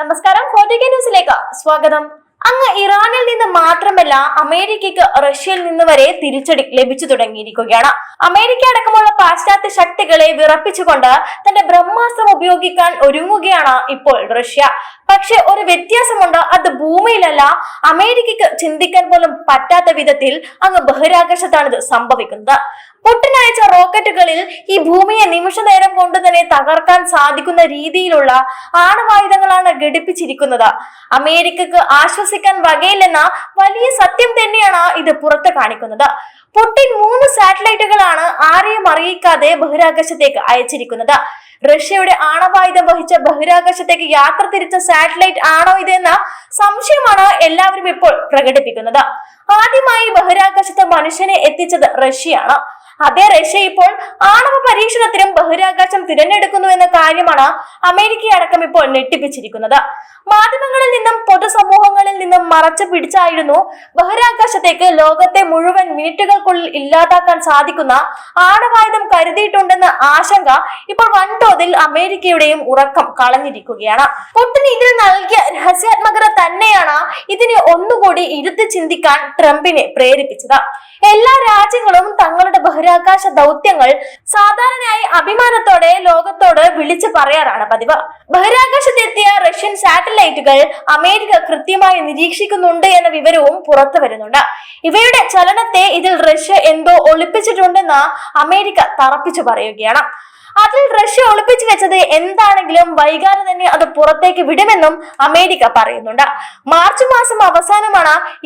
നമസ്കാരം ന്യൂസിലേക്ക് സ്വാഗതം. അങ്ങ് ഇറാനിൽ നിന്ന് മാത്രമല്ല അമേരിക്കയ്ക്ക് റഷ്യയിൽ നിന്ന് വരെ തിരിച്ചടി ലഭിച്ചു തുടങ്ങിയിരിക്കുകയാണ്. അമേരിക്ക അടക്കമുള്ള പാശ്ചാത്യ ശക്തികളെ വിറപ്പിച്ചുകൊണ്ട് തന്റെ ബ്രഹ്മാസ്ത്രം ഉപയോഗിക്കാൻ ഒരുങ്ങുകയാണ് ഇപ്പോൾ റഷ്യ. പക്ഷെ ഒരു വ്യത്യാസമുണ്ട്. അത് ഭൂമിയിലല്ല അമേരിക്കയ്ക്ക് ചിന്തിക്കാൻ പോലും പറ്റാത്ത വിധത്തിൽ അങ്ങ് ബഹിരാകാശത്താണ് ഇത് സംഭവിക്കുന്നത്. പുട്ടിൻ അയച്ച റോക്കറ്റുകളിൽ ഈ ഭൂമിയെ നിമിഷ നേരം കൊണ്ട് തന്നെ തകർക്കാൻ സാധിക്കുന്ന രീതിയിലുള്ള ആണവായുധങ്ങളാണ് ഘടിപ്പിച്ചിരിക്കുന്നത്. അമേരിക്കക്ക് ആശ്വസിക്കാൻ വകയില്ലെന്ന വലിയ സത്യം തന്നെയാണ് ഇത് പുറത്ത് കാണിക്കുന്നത്. പുട്ടിൻ മൂന്ന് സാറ്റലൈറ്റുകളാണ് ആരെയും അറിയിക്കാതെ ബഹിരാകാശത്തേക്ക് അയച്ചിരിക്കുന്നത്. റഷ്യയുടെ ആണവായുധം വഹിച്ച ബഹിരാകാശത്തേക്ക് യാത്ര തിരിച്ച സാറ്റലൈറ്റ് ആണോ ഇതെന്ന സംശയമാണ് എല്ലാവരും ഇപ്പോൾ പ്രകടിപ്പിക്കുന്നത്. ആദ്യമായി ബഹിരാകാശത്ത് മനുഷ്യനെ എത്തിച്ചത് റഷ്യയാണ്. അതേ റഷ്യ ഇപ്പോൾ ആണവ പരീക്ഷണത്തിനും ബഹിരാകാശം തിരഞ്ഞെടുക്കുന്നു എന്ന കാര്യമാണ് അമേരിക്ക അടക്കം ഇപ്പോൾ ഞെട്ടിപ്പിച്ചിരിക്കുന്നത്. മാധ്യമങ്ങളിൽ നിന്നും പൊതുസമൂഹങ്ങളിൽ നിന്നും മറച്ചു പിടിച്ചായിരുന്നു ബഹിരാകാശത്തേക്ക് ലോകത്തെ മുഴുവൻ മിനിറ്റുകൾക്കുള്ളിൽ ഇല്ലാതാക്കാൻ സാധിക്കുന്ന ആണവായുധം കരുതിയിട്ടുണ്ടെന്ന ആശങ്ക ഇപ്പോൾ വൻതോതിൽ അമേരിക്കയുടെയും ഉറക്കം കളഞ്ഞിരിക്കുകയാണ്. പുട്ടിന് ഇതിൽ നൽകിയ രഹസ്യാത്മകത തന്നെയാണ് ഇതിനെ ഒന്നുകൂടി ഇരുത്തി ചിന്തിക്കാൻ ട്രംപിനെ പ്രേരിപ്പിച്ചത്. എല്ലാ രാജ്യങ്ങളും തങ്ങളുടെ ബഹിരാകാശ ദൗത്യങ്ങൾ സാധാരണയായി അഭിമാനത്തോടെ ലോകത്തോട് വിളിച്ചു പറയാറാണ് പതിവ്. ബഹിരാകാശത്തെത്തിയ റഷ്യൻ സാറ്റലൈറ്റുകൾ അമേരിക്ക കൃത്യമായി നിരീക്ഷിക്കുന്നുണ്ട് എന്ന വിവരവും പുറത്തു വരുന്നുണ്ട്. ഇവയുടെ ചലനത്തെ ഇതിൽ റഷ്യ എന്തോ ഒളിപ്പിച്ചിട്ടുണ്ടെന്ന് അമേരിക്ക തറപ്പിച്ചു പറയുകയാണ്. അതിൽ റഷ്യ ഒളിപ്പിച്ചു വെച്ചത് എന്താണെങ്കിലും വൈകാതെ തന്നെ അത് പുറത്തേക്ക് വിടുമെന്നും അമേരിക്ക പറയുന്നുണ്ട്. മാർച്ച്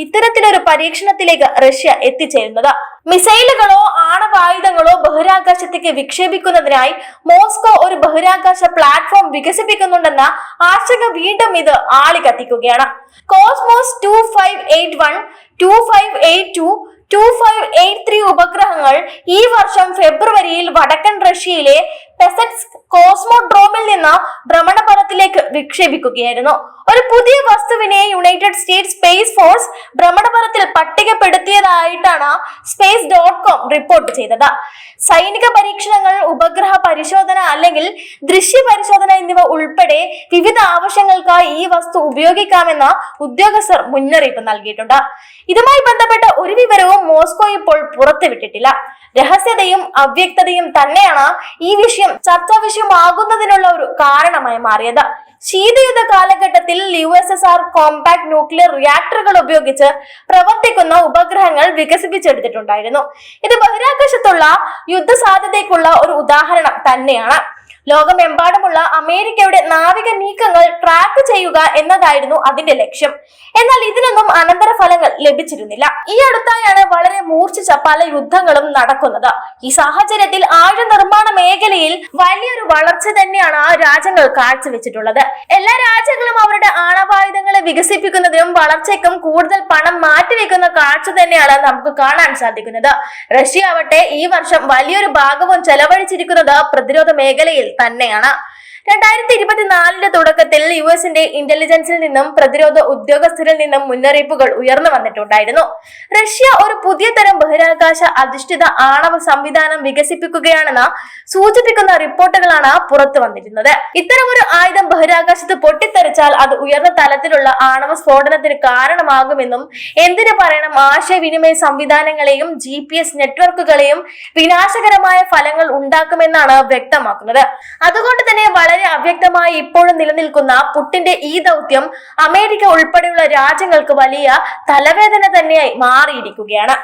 ഇത്തരത്തിലൊരു പരീക്ഷണത്തിലേക്ക് റഷ്യ എത്തിച്ചേരുന്നത്. മിസൈലുകളോ ആണവായുധങ്ങളോ ബഹിരാകാശത്തേക്ക് വിക്ഷേപിക്കുന്നതിനായി മോസ്കോ ഒരു ബഹിരാകാശ പ്ലാറ്റ്ഫോം വികസിപ്പിക്കുന്നുണ്ടെന്ന ആശങ്ക വീണ്ടും ഇത് ആളി കത്തിക്കുകയാണ്. Cosmos two five eight one two five eight two two five eight three ഉപഗ്രഹങ്ങൾ ഈ വർഷം ഫെബ്രുവരിയിൽ വടക്കൻ റഷ്യയിലെ പെസറ്റ്സ് കോസ്മോഡ്രോമിൽ നിന്ന് ഭ്രമണപഥത്തിലേക്ക് വിക്ഷേപിക്കുകയായിരുന്നു. ഒരു പുതിയ വസ്തുവിനെ യുണൈറ്റഡ് സ്റ്റേറ്റ്സ് സ്പേസ് ഫോഴ്സ് ഭ്രമണപഥത്തിൽ പട്ടികപ്പെടുത്തിയതായിട്ടാണ് സ്പേസ് ഡോട്ട് കോം റിപ്പോർട്ട് ചെയ്തത്. സൈനിക പരീക്ഷണങ്ങൾ ഉപഗ്രഹ പരിശോധന അല്ലെങ്കിൽ ദൃശ്യ പരിശോധന എന്നിവ ഉൾപ്പെടെ വിവിധ ആവശ്യങ്ങൾക്കായി ഈ വസ്തു ഉപയോഗിക്കാമെന്ന് ഉദ്യോഗസ്ഥർ മുന്നറിയിപ്പ് നൽകിയിട്ടുണ്ട്. ഇതുമായി ബന്ധപ്പെട്ട ഒരു വിവരവും മോസ്കോ ഇപ്പോൾ പുറത്തുവിട്ടിട്ടില്ല. രഹസ്യതയും അവ്യക്തതയും തന്നെയാണ് ഈ വിഷയം ചർച്ചാ വിഷയമാകുന്നതിനുള്ള ഒരു കാരണമായി മാറിയത്. ശീതയുദ്ധ കാലഘട്ടത്തിൽ U S S R compact nuclear റിയാക്ടറുകൾ ഉപയോഗിച്ച് പ്രവർത്തിക്കുന്ന ഉപഗ്രഹങ്ങൾ വികസിപ്പിച്ചെടുത്തിട്ടുണ്ടായിരുന്നു. ഇത് ബഹിരാകാശത്തുള്ള യുദ്ധ സാധ്യതയ്ക്കുള്ള ഒരു ഉദാഹരണം തന്നെയാണ്. ലോകമെമ്പാടുമുള്ള അമേരിക്കയുടെ നാവിക നീക്കങ്ങൾ ട്രാക്ക് ചെയ്യുക എന്നതായിരുന്നു അതിന്റെ ലക്ഷ്യം. എന്നാൽ ഇതിനൊന്നും അനന്തരഫലങ്ങൾ ലഭിച്ചിരുന്നില്ല. ഈ അടുത്തായാണ് വളരെ മൂർച്ഛിച്ച പല യുദ്ധങ്ങളും നടക്കുന്നത്. ഈ സാഹചര്യത്തിൽ ആഴ നിർമ്മാണ മേഖലയിൽ വലിയൊരു വളർച്ച തന്നെയാണ് ആ രാജ്യങ്ങൾ കാഴ്ചവെച്ചിട്ടുള്ളത്. എല്ലാ രാജ്യങ്ങളും അവരുടെ ആണവായുധങ്ങളെ വികസിപ്പിക്കുന്നതിനും വളർച്ചയ്ക്കും കൂടുതൽ പണം മാറ്റിവെക്കുന്ന കാഴ്ച തന്നെയാണ് നമുക്ക് കാണാൻ സാധിക്കുന്നത്. റഷ്യ ആവട്ടെ ഈ വർഷം വലിയൊരു ഭാഗവും ചെലവഴിച്ചിരിക്കുന്നത് പ്രതിരോധ മേഖലയിൽ തന്നെയാണ്. രണ്ടായിരത്തി ഇരുപത്തിനാലിന്റെ തുടക്കത്തിൽ യു എസിന്റെ ഇന്റലിജൻസിൽ നിന്നും പ്രതിരോധ ഉദ്യോഗസ്ഥരിൽ നിന്നും മുന്നറിയിപ്പുകൾ ഉയർന്നു വന്നിട്ടുണ്ടായിരുന്നു. റഷ്യ ഒരു പുതിയ തരം ബഹിരാകാശ അധിഷ്ഠിത ആണവ സംവിധാനം വികസിപ്പിക്കുകയാണെന്ന് സൂചിപ്പിക്കുന്ന റിപ്പോർട്ടുകളാണ് പുറത്തു വന്നിരുന്നത്. ഇത്തരമൊരു ആയുധം ബഹിരാകാശത്ത് പൊട്ടിത്തെറിച്ചാൽ അത് ഉയർന്ന തലത്തിലുള്ള ആണവ സ്ഫോടനത്തിന് കാരണമാകുമെന്നും എന്തിനു പറയണം? ആശയവിനിമയ സംവിധാനങ്ങളെയും ജി പി എസ് നെറ്റ്വർക്കുകളെയും വിനാശകരമായ ഫലങ്ങൾ ഉണ്ടാക്കുമെന്നാണ് വ്യക്തമാക്കുന്നത്. അതുകൊണ്ട് തന്നെ വളരെ അവ്യക്തമായി ഇപ്പോഴും നിലനിൽക്കുന്ന പുട്ടിന്റെ ഈ ദൗത്യം അമേരിക്ക ഉൾപ്പെടെയുള്ള രാജ്യങ്ങൾക്ക് വലിയ തലവേദന തന്നെയായി മാറിയിരിക്കുകയാണ്.